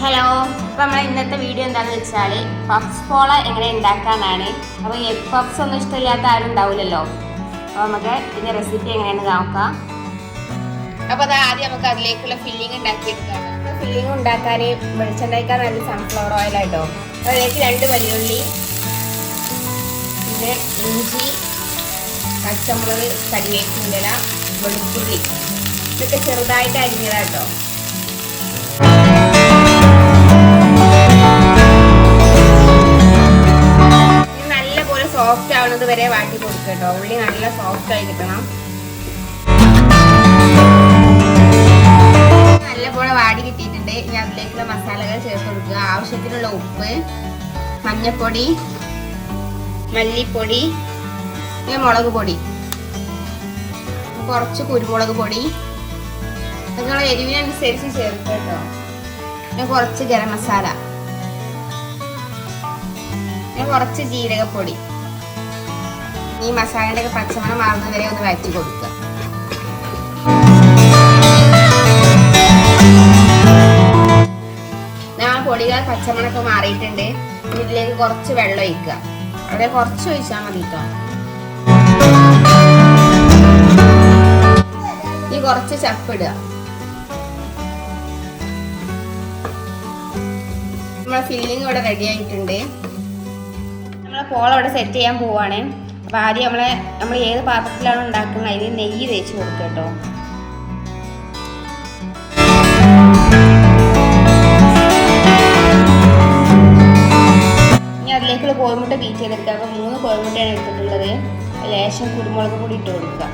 Hello അപ്പോൾ നമ്മളെ ഇന്നത്തെ വീഡിയോ എന്താണെന്ന് വെച്ചാൽ പഫ്സ് പോള എങ്ങനെ ഉണ്ടാക്കാനാണ്. അപ്പോൾ എഗ് പഫ്സ് ഒന്നും ഇഷ്ടമില്ലാത്ത ആരും ഉണ്ടാവില്ലല്ലോ അപ്പോൾ നമുക്ക് ഇതിന്റെ റെസിപ്പി എങ്ങനെയാണെന്ന് നോക്കാം. അപ്പോൾ അത് ആദ്യം നമുക്ക് അതിലേക്കുള്ള ഫില്ലിംഗ് ഉണ്ടാക്കിയെടുക്കാം. ഫില്ലിംഗ് ഉണ്ടാക്കാൻ വെളിച്ചെണ്ണയ്ക്കാൻ നല്ല സൺഫ്ലവർ ഓയിലായിട്ടോ അതിലേക്ക് രണ്ട് വലിയുള്ളി പിന്നെ ഇഞ്ചി പച്ചമുളക് കരിവേപ്പിന്റെ വെളുത്തുള്ളി. ഇതൊക്കെ ചെറുതായിട്ട് അരിഞ്ഞതാട്ടോ. വരെ വാട്ടി കൊടുക്കുക കേട്ടോ ഉള്ളി നല്ല സോഫ്റ്റ് ആയി കിട്ടണം. നല്ലപോലെ വാടി കിട്ടിയിട്ടുണ്ട്. ഇനി അതിലേക്കുള്ള മസാലകൾ ചേർത്ത് കൊടുക്കുക. ആവശ്യത്തിനുള്ള ഉപ്പ് മഞ്ഞൾപ്പൊടി മല്ലിപ്പൊടി മുളക് പൊടി. കുറച്ച് കുരുമുളക് പൊടി. നിങ്ങൾ എരിവിനനുസരിച്ച് ചേർക്കുക കേട്ടോ. പിന്നെ കുറച്ച് ഗരം മസാല. പിന്നെ കുറച്ച് ജീരകപ്പൊടി. ഈ മസാലയുടെ ഒക്കെ പച്ചമണം മാറുന്നത് വരെ ഒന്ന് വഴറ്റി കൊടുക്കുക. പൊടികൾ പച്ചമണൊക്കെ മാറിയിട്ടുണ്ട്. ഇതിലേക്ക് കുറച്ച് വെള്ളം ഒഴിക്കുക. അവിടെ കുറച്ച് ഒഴിച്ചാൽ മതി കേട്ടോ ഇനി കുറച്ച് ചപ്പിടുക നമ്മളെ ഫില്ലിംഗ് ഇവിടെ റെഡി ആയിട്ടുണ്ട്. നമ്മളെ പോൾ അവിടെ സെറ്റ് ചെയ്യാൻ പോവാണ്. അപ്പോൾ ആദ്യം നമ്മളെ നമ്മൾ ഏത് പാത്രത്തിലാണ് ഉണ്ടാക്കുന്നത്? അതിൽ നെയ്യ് തേച്ച് കൊടുക്കുക കേട്ടോ. ഇനി അതിലേക്കുള്ള കോഴിമുട്ട ബീറ്റ് ചെയ്തെടുക്കുക അപ്പോൾ മൂന്ന് കോഴിമുട്ടയാണ് എടുത്തിട്ടുള്ളത്. ലേശം കുരുമുളക് കൂടി ഇട്ട് കൊടുക്കുക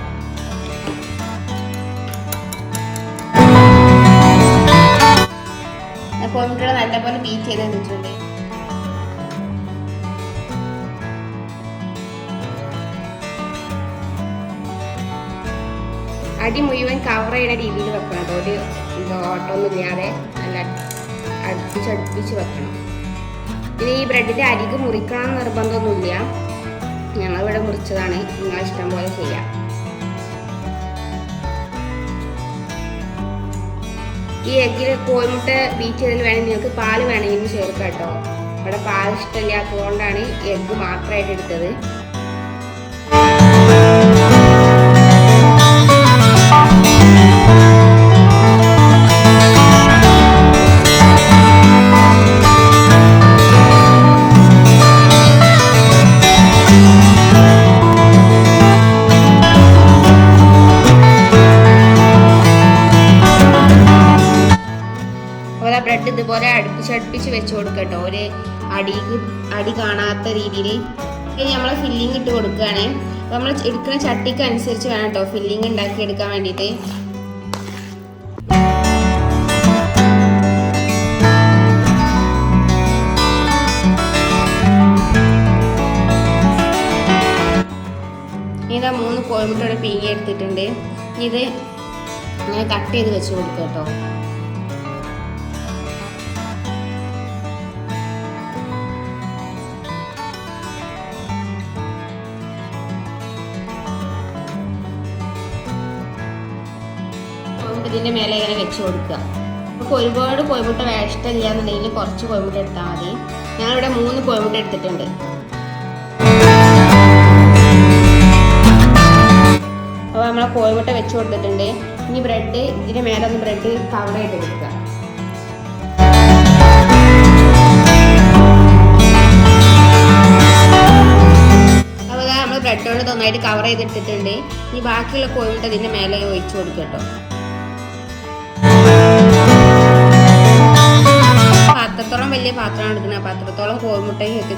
കോഴിമുട്ടയുടെ നല്ലപോലെ ബീറ്റ് ചെയ്ത് വെച്ചിട്ടുണ്ട്. അടി മുഴുവൻ കവർ ചെയ്യുന്ന രീതിയിൽ വെക്കണം. അതോ ഒരു ഇത് ഓട്ടമൊന്നും ഇല്ലാതെ നല്ല അടുപ്പിച്ചടുപ്പിച്ച് വെക്കണം. പിന്നെ ഈ ബ്രെഡിന്റെ അരിക്ക് മുറിക്കണം നിർബന്ധമൊന്നുമില്ല. ഞങ്ങളിവിടെ മുറിച്ചതാണ്. നിങ്ങൾ ഇഷ്ടം പോലെ ചെയ്യാം. ഈ എഗ്ഗിൽ കോഴിമുട്ട ബീറ്റ് ചെയ്തതിൽ വേണമെങ്കിൽ നിങ്ങൾക്ക് പാൽ വേണമെങ്കിലും ചേർക്കാം കേട്ടോ. ഇവിടെ പാൽ ഇഷ്ടമില്ലാത്തതുകൊണ്ടാണ് എഗ്ഗ് മാത്രമായിട്ട് എടുത്തത്. അടുപ്പിച്ച് അടുപ്പിച്ച് വെച്ച് കേട്ടോ ഒരു അടിക്ക് അടി കാണാത്ത രീതിയിൽ ഇനി നമ്മൾ ഫില്ലിങ് ഇട്ട് കൊടുക്കുകയാണ്. അപ്പോൾ നമ്മൾ എടുക്കുന്ന ചട്ടിക്ക് അനുസരിച്ച് വേണം കേട്ടോ ഫില്ലിങ് ഉണ്ടാക്കി എടുക്കാൻ വേണ്ടിയിട്ട് മൂന്ന് കോഴിമുട്ടയുടെ പീങ്ങി എടുത്തിട്ടുണ്ട്. ഇത് ഇങ്ങനെ കട്ട് ചെയ്ത് വെച്ച് കൊടുക്കുക കേട്ടോ ഇതിന്റെ മേലെ ഇങ്ങനെ വെച്ച് കൊടുക്കുക. നമുക്ക് ഒരുപാട് കോഴിമുട്ട ഇഷ്ടമില്ല എന്നുണ്ടെങ്കിൽ കുറച്ച് കോഴിമുട്ട എടുത്താൽ മതി. ഞങ്ങളിവിടെ മൂന്ന് കോഴിമുട്ട എടുത്തിട്ടുണ്ട്. അപ്പോൾ നമ്മളെ കോഴിമുട്ട വെച്ച് കൊടുത്തിട്ടുണ്ട്. ഇനി ബ്രെഡ് ഇതിന്റെ മേലെ ഒന്ന് ബ്രെഡ് കവർ ചെയ്ത് കൊടുക്കുക. നമ്മൾ ബ്രെഡ് കൊണ്ട് നന്നായിട്ട് കവർ ചെയ്തിട്ടിട്ടുണ്ട് ഇനി ബാക്കിയുള്ള കോഴിമുട്ട ഇതിന്റെ മേലെ ഒഴിച്ചു കൊടുക്കുക കേട്ടോ. വലിയ പാത്രമാണ് എടുക്കുന്നത് അപ്പോൾ അത്രത്തോളം കോഴിമുട്ടയും ഒക്കെ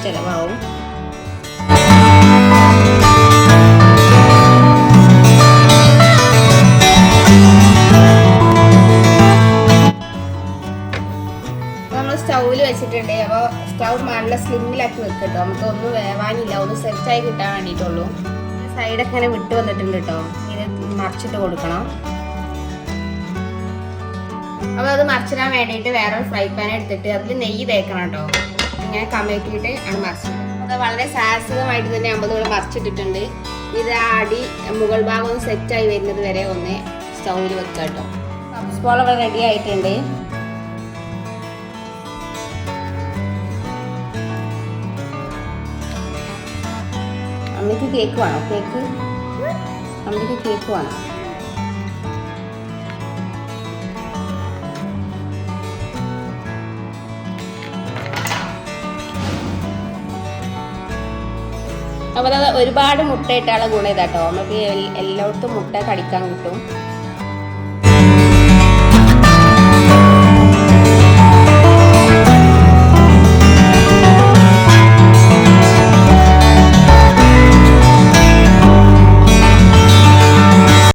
നമ്മൾ സ്റ്റൗവിൽ വെച്ചിട്ടുണ്ട്. അപ്പോൾ സ്റ്റൗ നല്ല സ്ലിമ്മിലാക്കി വെക്കട്ടോ നമുക്ക് ഒന്നും വേവാനില്ല. ഒന്ന് സെറ്റായി കിട്ടാൻ വേണ്ടിയിട്ടുള്ളൂ സൈഡൊക്കെ ഇങ്ങനെ വിട്ട് വന്നിട്ടുണ്ട് കേട്ടോ ഇത് മറിച്ചിട്ട് കൊടുക്കണം. അപ്പോൾ അത് മറിച്ചിടാൻ വേണ്ടിയിട്ട് വേറൊരു ഫ്രൈ പാൻ എടുത്തിട്ട് അതിൽ നെയ്യ് തേക്കണം കേട്ടോ. ഇങ്ങനെ കമഴ്ത്തിയിട്ട് ആണ് മറിച്ചത് അത് വളരെ സാഹസികമായിട്ട് തന്നെ നമ്മൾ ഇവിടെ മറിച്ചിട്ടിട്ടുണ്ട്. ഇത് അടി മുകൾ ഭാഗം ഒന്ന് സെറ്റായി വരുന്നത് വരെ ഒന്ന് സ്റ്റൗവിൽ വെക്കാം കേട്ടോ. ബോൾ റെഡി ആയിട്ടുണ്ട്. അമ്മയ്ക്ക് കേക്ക് വേണോ? കേക്ക് അമ്മയ്ക്ക് കേക്ക് വേണോ? അപ്പോൾ അത് ഒരുപാട് മുട്ട ഇട്ടാളെ ഗുണം ഇതാട്ടോ നമുക്ക് എല്ലായിടത്തും മുട്ട കടിക്കാൻ കിട്ടും.